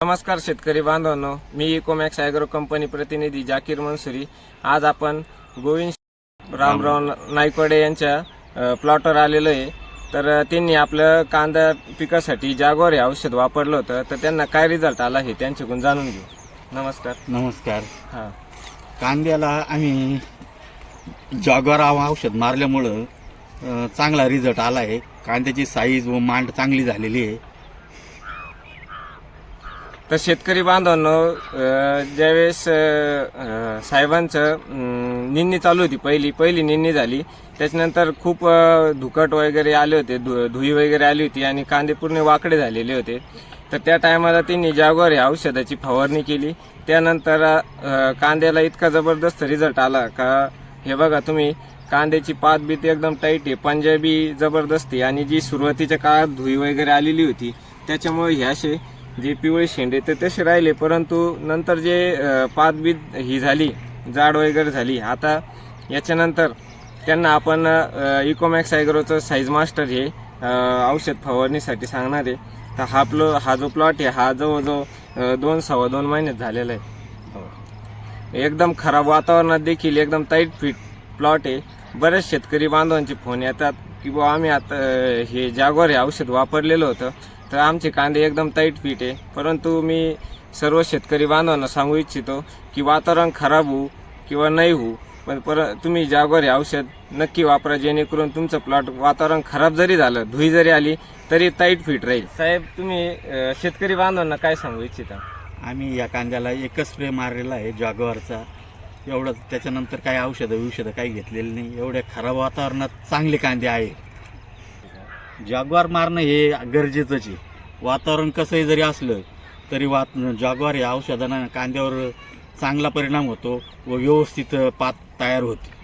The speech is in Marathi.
नमस्कार शेतकरी बांधवांनो मी इकोमॅक्स ॲग्रो कंपनी प्रतिनिधी जाकीर मनसुरी. आज आपण गोविंद रामराव नायकवाडे यांच्या प्लॉटवर आलेलो आहे. तर त्यांनी आपलं कांदा पिकासाठी जागोर हे औषध वापरलं होतं. तर त्यांना काय रिझल्ट आला हे त्यांच्याकडून जाणून घेऊ. नमस्कार. नमस्कार. हां. कांद्याला आम्ही जॉगर औषध मारल्यामुळं चांगला रिझल्ट आला आहे. कांद्याची साईज व मांड चांगली झालेली आहे. तर शेतकरी बांधवांनो ज्यावेळेस साहेबांचं निन्नी चालू होती पहिली पहिली निन्नी झाली त्याच्यानंतर खूप धुकट वगैरे आले होते धु धुई वगैरे आली होती आणि कांदे पूर्ण वाकडे झालेले होते. तर त्या टायमाला त्यांनी जागवार या औषधाची फवारणी केली. त्यानंतर कांद्याला इतका जबरदस्त रिझल्ट आला का हे बघा तुम्ही कांद्याची पात बीत एकदम टाईट आहे पंजाबी जबरदस्ती आणि जी सुरुवातीच्या काळात धुई वगैरे आलेली होती त्याच्यामुळे ह्याशे जे पिवळे शेंडे ते तसे राहिले परंतु नंतर जे पातबीत ही झाली जाड वगैरे झाली आता याच्यानंतर त्यांना आपण इकोमॅक्स आयग्रोचं साईज मास्टर हे औषध फवारणीसाठी सांगणार आहे. तर हा प्लो हा जो प्लॉट आहे हा जवळजवळ दोन सव्वा दोन महिन्यात झालेला आहे. एकदम खराब वातावरणात देखील एकदम टाईट फिट प्लॉट आहे. बरेच शेतकरी बांधवांचे फोन येतात की बुवा आम्ही आता हे जागोर हे औषध वापरलेलं होतं. तर आमचे कांदे एकदम टाईट फिट आहे. परंतु मी सर्व शेतकरी बांधवांना सांगू इच्छितो की वातावरण खराब होऊ किंवा नाही होऊ पण पर तुम्ही जागवर हे औषध नक्की वापरा जेणेकरून तुमचं प्लॉट वातावरण खराब जरी झालं धुई जरी आली तरी टाईट फिट राहील. साहेब तुम्ही शेतकरी बांधवांना काय सांगू इच्छिता? आम्ही या कांद्याला एकच स्प्रे मारलेला आहे जॉगवरचा एवढं त्याच्यानंतर काही औषधं औषधं काही घेतलेली नाही. एवढ्या खराब वातावरणात चांगले कांदे आहे. जागवार मारणं हे गरजेचंच आहे. वातावरण कसंही जरी असलं तरी वात जागवार या औषधानं कांद्यावर चांगला परिणाम होतो व व्यवस्थित पात तयार होते.